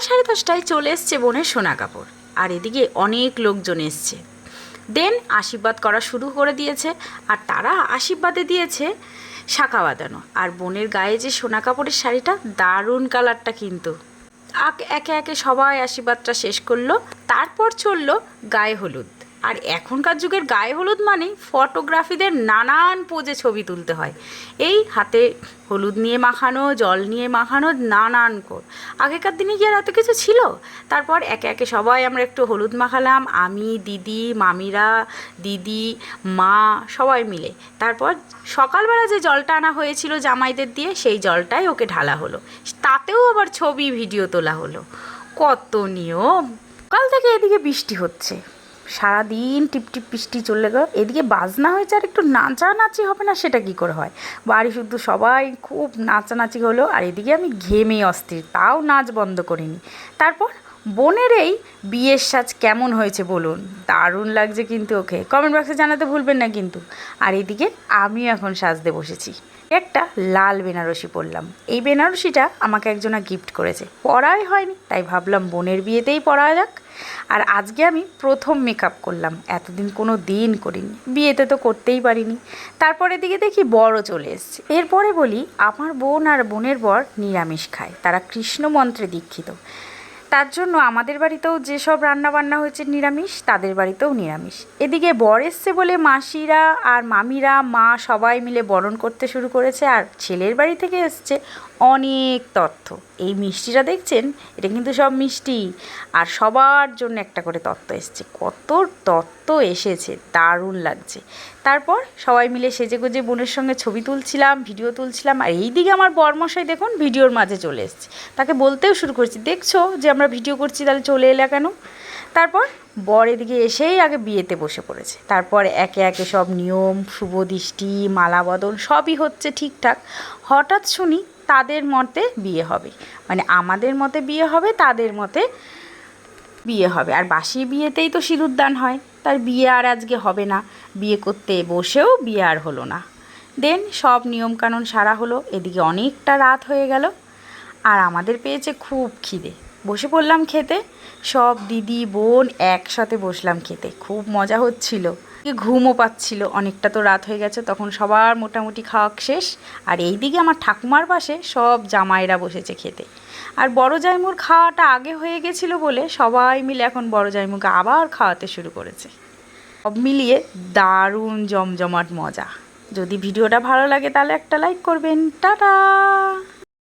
সাড়ে দশটায় চলে এসছে বোনের সোনা কাপড়। আর এদিকে অনেক লোকজন এসছে। দেন আশীর্বাদ করা শুরু করে দিয়েছে। আর তারা আশীর্বাদে দিয়েছে শাখা বাঁধানো। আর বোনের গায়ে যে সোনা কাপড়ের শাড়িটা, দারুণ কালারটা কিন্তু। একে একে সবাই আশীর্বাদটা শেষ করল। তারপর চলল গায়ে হলুদ। আর এখনকার যুগের গায়ে হলুদ মানে ফটোগ্রাফিদের নানান পোজে ছবি তুলতে হয়। এই হাতে হলুদ নিয়ে মাখানো, জল নিয়ে মাখানো নানান কর। আগেকার দিনে কি আর এত কিছু ছিল? তারপর একে একে সবাই আমরা একটু হলুদ মাখালাম, আমি, দিদি, মামিরা, দিদি, মা, সবাই মিলে। তারপর সকালবেলা যে জলটা আনা হয়েছিল জামাইদের দিয়ে, সেই জলটাই ওকে ঢালা হলো। তাতেও আবার ছবি, ভিডিও তোলা হলো। কত নিয়ম! কাল থেকে এদিকে বৃষ্টি হচ্ছে। সারাদিন টিপটিপ পিষ্টি চলে গেল এদিকে বাজনা হয়েছে আর একটু নাচানাচি হবে না, সেটা কি করে হয়? বাড়ি শুদ্ধ সবাই খুব নাচানাচি হলো, আর এদিকে আমি ঘেমে অস্থির, তাও নাচ বন্ধ করিনি। তারপর বোনের এই বিয়ের সাজ কেমন হয়েছে বলুন? দারুণ লাগছে কিন্তু ওকে। কমেন্ট বক্সে জানাতে ভুলবেন না কিন্তু। আর এদিকে আমিও এখন সাজতে বসেছি। একটা লাল বেনারসি পরলাম। এই বেনারসিটা আমাকে একজনা গিফট করেছে। পরাই হয়নি, তাই ভাবলাম বোনের বিয়েতেই পরা যাক। আর আজকে আমি প্রথম মেকআপ করলাম। এতদিন কোনো দিন করিনি। বিয়েতে তো করতেই পারিনি। তারপরে দিকে দেখি বড় চলে এসছে। এরপরে বলি, আমার বোন আর বোনের বর নিরামিষ খায়। তারা কৃষ্ণ মন্ত্রে দীক্ষিত। তার জন্য আমাদের বাড়িতেও যেসব রান্না বান্না হয়েছে নিরামিষ, তাদের বাড়িতেও নিরামিষ। এদিকে বর এসছে বলে মাসিরা আর মামিরা, মা সবাই মিলে বরণ করতে শুরু করেছে আর ছেলের বাড়ি থেকে এসছে অনেক তথ্য। এই মিষ্টিটা দেখছেন? এটা কিন্তু সব মিষ্টি। আর সবার জন্য একটা করে তত্ত্ব এসছে। কত তত্ত্ব এসেছে, দারুণ লাগছে। তারপর সবাই মিলে সেজে গুজে বোনের সঙ্গে ছবি তুলছিলাম, ভিডিও তুলছিলাম, আর এই দিকে আমার বরমশাই দেখুন ভিডিওর মাঝে চলে এসছে। তাকে বলতেও শুরু করছি, দেখছ যে আমরা ভিডিও করছি, তাহলে চলে এলা কেন? তারপর বর এদিকে এসেই আগে বিয়েতে বসে পড়েছে। তারপর একে একে সব নিয়ম, শুভ দৃষ্টি, মালা বদল সবই হচ্ছে ঠিকঠাক। হঠাৎ শুনি তাদের মতে বিয়ে হবে। মানে আমাদের মতে বিয়ে হবে, তাদের মতে বিয়ে হবে। আর বাসি বিয়েতেই তো সিঁদুরদান হয়। তার বিয়ে আর আজকে হবে না। বিয়ে করতে বসেও বিয়ে আর হলো না। দেন সব নিয়মকানুন সারা হলো। এদিকে অনেকটা রাত হয়ে গেল। আর আমাদের পেয়েছে খুব খিদে। বসে পড়লাম খেতে। সব দিদি, বোন একসাথে বসলাম খেতে। খুব মজা হচ্ছিল। ঘুমও পাচ্ছিল। অনেকটা তো রাত হয়ে গেছে। তখন সবার মোটামুটি খাওয়া শেষ। আর এইদিকে আমার ঠাকুমার পাশে সব জামাইরা বসেছে খেতে। আর বড় জাইমুর খাওয়াটা আগে হয়ে গেছিল বলে সবাই মিলে এখন বড় জাইমুকে আবার খাওয়াতে শুরু করেছে। সব মিলিয়ে দারুণ জমজমাট মজা। যদি ভিডিওটা ভালো লাগে তাহলে একটা লাইক করবেন। টাটা!